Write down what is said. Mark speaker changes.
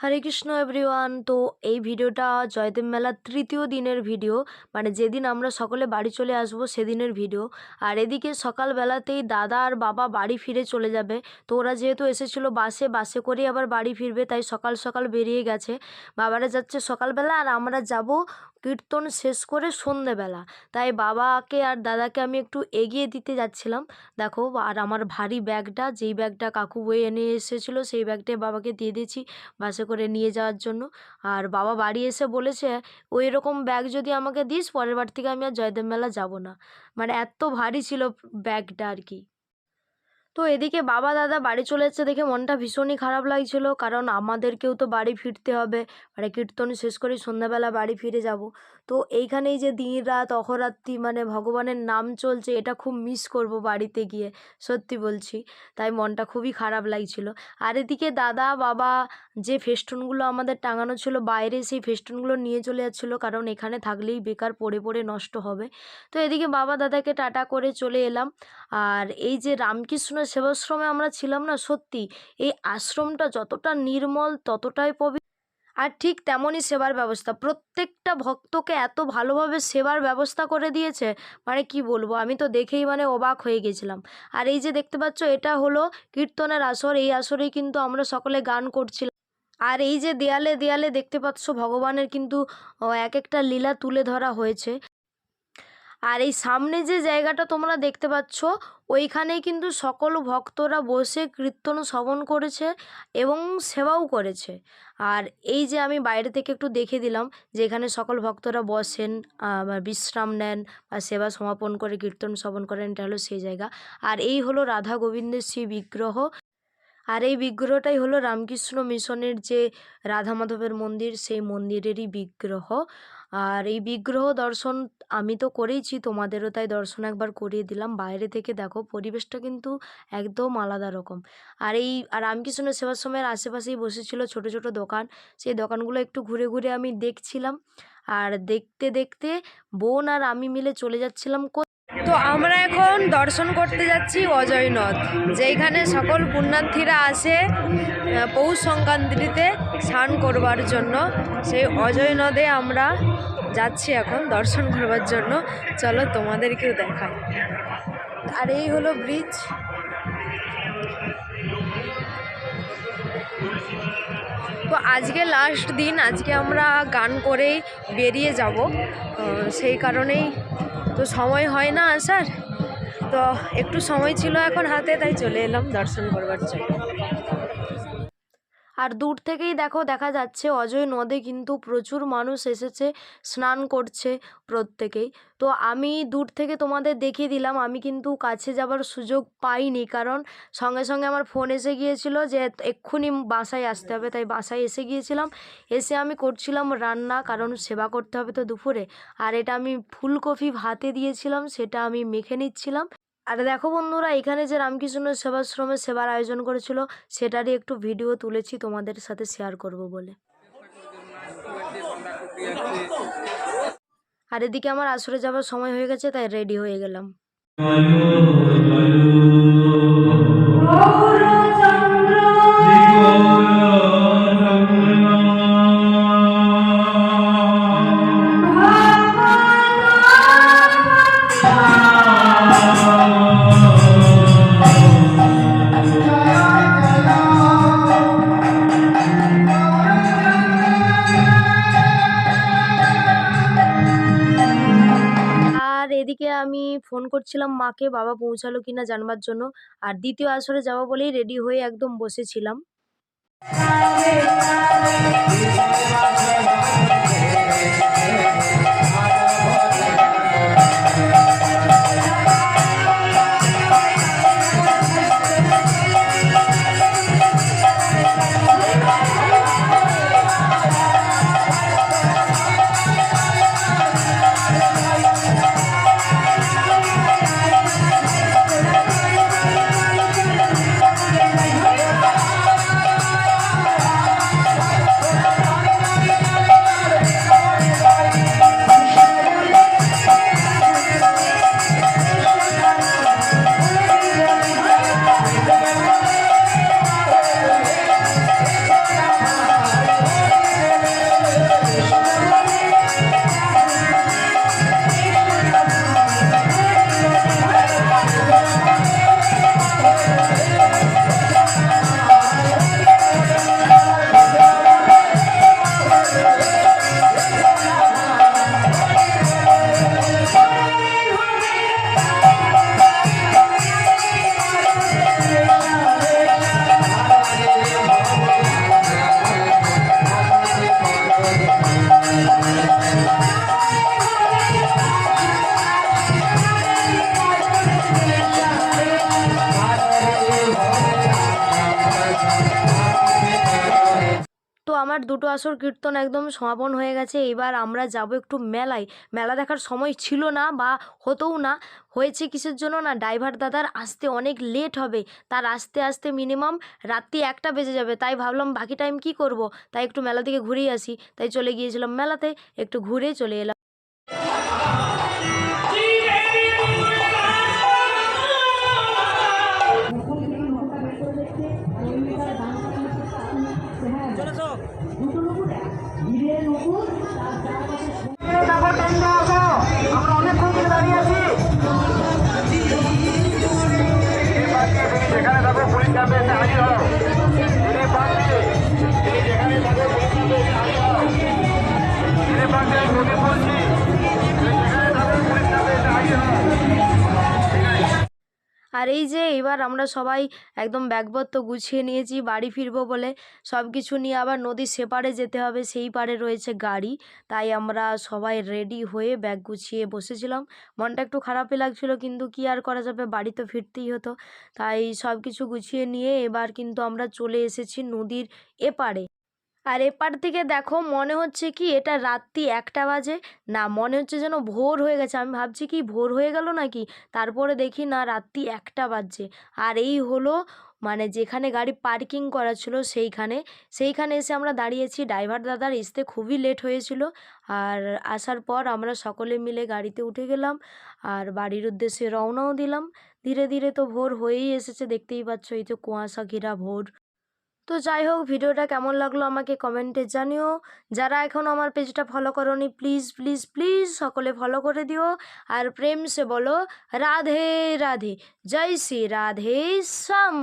Speaker 1: হরে Krishna everyone তো এই ভিডিওটা জয়দেব মেলার তৃতীয় দিনের ভিডিও। মানে যেদিন আমরা সকলে বাড়ি চলে আসব সেদিনের ভিডিও। আর এদিকে সকালবেলাতেই দাদা আর বাবা বাড়ি ফিরে চলে যাবে। তো ওরা যেহেতু এসেছিল বাসে বাসে করেই আবার বাড়ি ফিরবে, তাই সকাল সকাল বেরিয়ে গেছে। বাবারা যাচ্ছে সকালবেলা আর আমরা যাব কীর্তন শেষ করে সন্ধেবেলা। তাই বাবাকে আর দাদাকে আমি একটু এগিয়ে দিতে যাচ্ছিলাম। দেখো, আর আমার ভারী ব্যাগটা, যেই ব্যাগটা কাকু বয়ে এনে এসেছিল, সেই ব্যাগটাই বাবাকে দিয়ে দিয়েছি। বাসে করে নিয়ে যাওয়ার জন্য। আর বাবা বাড়ি এসে বলেছে, ওই রকম ব্যাগ যদি আমাকে দিস, পরের বার থেকে আমি আর জয়দেব মেলা যাব না। মানে এত ভারী ছিল ব্যাগটা আর কি। তো এদিকে বাবা দাদা বাড়ি চলে যাচ্ছে দেখে মনটা ভীষণই খারাপ লাগছিল, কারণ আমাদেরকেও তো বাড়ি ফিরতে হবে। মানে কীর্তন শেষ করে সন্ধ্যাবেলা বাড়ি ফিরে যাব। তো এইখানেই যে দিন রাত অহরাত্রি মানে ভগবানের নাম চলছে, এটা খুব মিস করব বাড়িতে গিয়ে, সত্যি বলছি। তাই মনটা খুবই খারাপ লাগছিল। আর এদিকে দাদা, বাবা যে ফেস্টুনগুলো আমাদের টাঙানো ছিল, বাইরে সেই ফেস্টুনগুলো নিয়ে চলে যাচ্ছিল, কারণ এখানে থাকলেই বেকার পড়ে পড়ে নষ্ট হবে। তো এদিকে বাবা দাদাকে টাটা করে চলে এলাম। আর এই যে রামকৃষ্ণ সেবাশ্রমে আমরা ছিলাম না, সত্যি এই আশ্রমটা যতটা নির্মল ততটাই পবিত্র আর ঠিক তেমনই সেবার ব্যবস্থা। প্রত্যেকটা ভক্তকে এত ভালোভাবে সেবার ব্যবস্থা করে দিয়েছে মানে কি বলব? আমি তো দেখেই মানে অবাক হয়ে গেছিলাম। আর এই যে দেখতে পাচ্ছ, এটা হলো কীর্তনের আসর। এই আসরেই কিন্তু আমরা সকলে গান করছিলাম। আর এই যে দেয়ালে দেয়ালে দেখতে পাচ্ছ, ভগবানের কিন্তু এক একটা লীলা তুলে ধরা হয়েছে। আর এই সামনে যে জায়গাটা তোমরা দেখতে পাচ্ছ, ওইখানেই কিন্তু সকল ভক্তরা বসে কীর্তন শ্রবণ করেছে এবং সেবাও করেছে। আর এই যে আমি বাইরে থেকে একটু দেখে দিলাম যে এখানে সকল ভক্তরা বসেন বিশ্রাম নেন বা সেবা সমাপন করে, কীর্তন শ্রবণ করেন, এটা হলো সেই জায়গা। আর এই হলো রাধা গোবিন্দের শ্রী বিগ্রহ। আর এই বিগ্রহটাই হলো রামকৃষ্ণ মিশনের যে রাধা মাধবের মন্দির, সেই মন্দিরেরই বিগ্রহ। আর এই বিগ্রহ দর্শন আমি তো করেইছি, তোমাদেরও তাই দর্শন একবার করিয়ে দিলাম। বাইরে থেকে দেখো, পরিবেশটা কিন্তু একদম আলাদা রকম। আর এই, আর রামকৃষ্ণ সেবাশ্রমের আশেপাশেই বসেছিল ছোট ছোট দোকান। সেই দোকানগুলো একটু ঘুরে ঘুরে আমি দেখছিলাম। আর দেখতে দেখতে বোন আর আমি মিলে চলে যাচ্ছিলাম তো আমরা এখন দর্শন করতে যাচ্ছি অজয় নদ যেখানে সকল পুণ্যার্থীরা আসে পৌষ সংক্রান্তিতে স্নান করবার জন্য। সেই অজয় নদে আমরা যাচ্ছি এখন দর্শন করবার জন্য। চলো তোমাদেরকেও দেখাই। আর এই হলো ব্রিজ তো আজকে লাস্ট দিন, আজকে আমরা গান করেই বেরিয়ে যাব। সেই কারণেই তো সময় হয় না আসার। তো একটু সময় ছিল এখন হাতে, তাই চলে এলাম দর্শন করবার জন্য। আর দূর থেকেই দেখো দেখা যাচ্ছে অজয় নদে কিন্তু প্রচুর মানুষ এসেছে, স্নান করছে প্রত্যেকেই। তো আমি দূর থেকে তোমাদের দেখিয়ে দিলাম, আমি কিন্তু কাছে যাবার সুযোগ পাইনি কারণ সঙ্গে সঙ্গে আমার ফোন এসে গিয়েছিল যে এক্ষুনি বাসায় আসতে হবে। তাই বাসায় এসে গিয়েছিলাম, এসে আমি করছিলাম রান্না কারণ সেবা করতে হবে তো দুপুরে। আর এটা আমি ফুলকপি ভাতে দিয়েছিলাম, সেটা আমি মেখে নিচ্ছিলাম। আর দেখো বন্ধুরা এখানে যে রামকৃষ্ণ সেবাশ্রমের সেবার আয়োজন করেছিল সেটারই একটু ভিডিও তুলেছি তোমাদের সাথে শেয়ার করব বলে। আর এদিকে আমার আসরে যাবার সময় হয়ে গেছে তাই রেডি হয়ে গেলাম। এদিকে আমি ফোন করছিলাম, মাকে বাবা পৌঁছালো কিনা জানবার জন্য। আর দ্বিতীয় আসরে যাওয়া বলেই রেডি হয়ে একদম বসেছিলাম। আমার দুটো আসর কীর্তন একদম সমাপন হয়ে গেছে। এবার আমরা যাব একটু মেলায়। মেলা দেখার সময় ছিল না বা হতোও না। হয়েছে কিসের জন্য না? ড্রাইভার দাদার আসতে অনেক লেট হবে। তার আসতে আসতে মিনিমাম রাত্রি একটা বেজে যাবে। তাই ভাবলাম বাকি টাইম কি করব? তাই একটু মেলা থেকে ঘুরেই আসি। তাই চলে গিয়েছিলাম মেলাতে। একটু ঘুরে চলে এলাম।
Speaker 2: তারপর ট্রেনটা আসো আমরা অনেকক্ষণ ধরে দাঁড়িয়ে আছি। যেখানে থাকো পুলিশ এসে হাজির হও দিনে পাঁচে তুমি যেখানে থাকো পুলিশ এসে হাজির হও দিনে পাঁচে আমি বলছি যেখানে থাকো পুলিশ এসে হাজির হও
Speaker 1: আর এই যে এবার আমরা সবাই একদম ব্যাগপত্র গুছিয়ে নিয়েছি, বাড়ি ফিরবো বলে। সব কিছু নিয়ে আবার নদীর সেপারে যেতে হবে, সেই পারে রয়েছে গাড়ি। তাই আমরা সবাই রেডি হয়ে ব্যাগ গুছিয়ে বসেছিলাম। মনটা একটু খারাপই লাগছিল, কিন্তু কি আর করা যাবে? বাড়ি তো ফিরতেই হতো। তাই সব কিছু গুছিয়ে নিয়ে এবার কিন্তু আমরা চলে এসেছি নদীর এপারে। আর এপার থেকে দেখো মনে হচ্ছে কি এটা রাত্রি একটা বাজে। না, মনে হচ্ছে যেন ভোর হয়ে গেছে। আমি ভাবছি কি ভোর হয়ে গেল নাকি? তারপরে দেখি না, রাত্রি একটা বাজছে। আর এই হলো মানে যেখানে গাড়ি পার্কিং করা ছিল সেইখানে। সেইখানে এসে আমরা দাঁড়িয়েছি। ড্রাইভার দাদার আসতে খুবই লেট হয়েছিল। আর আসার পর আমরা সকলে মিলে গাড়িতে উঠে গেলাম। আর বাড়ির উদ্দেশ্যে রওনাও দিলাম। ধীরে ধীরে তো ভোর হয়েই এসেছে। দেখতেই পাচ্ছ এই তো কুয়াশা ঘেরা ভোর। তো যাই হোক, ভিডিওটা কেমন লাগল আমাকে কমেন্টে জানিও। যারা এখনও আমার পেজটা ফলো করনি প্লিজ প্লিজ প্লিজ সকলে ফলো করে দিও। আর প্রেম সে বলো, রাধে রাধে। জয় শ্রী রাধে শ্যাম।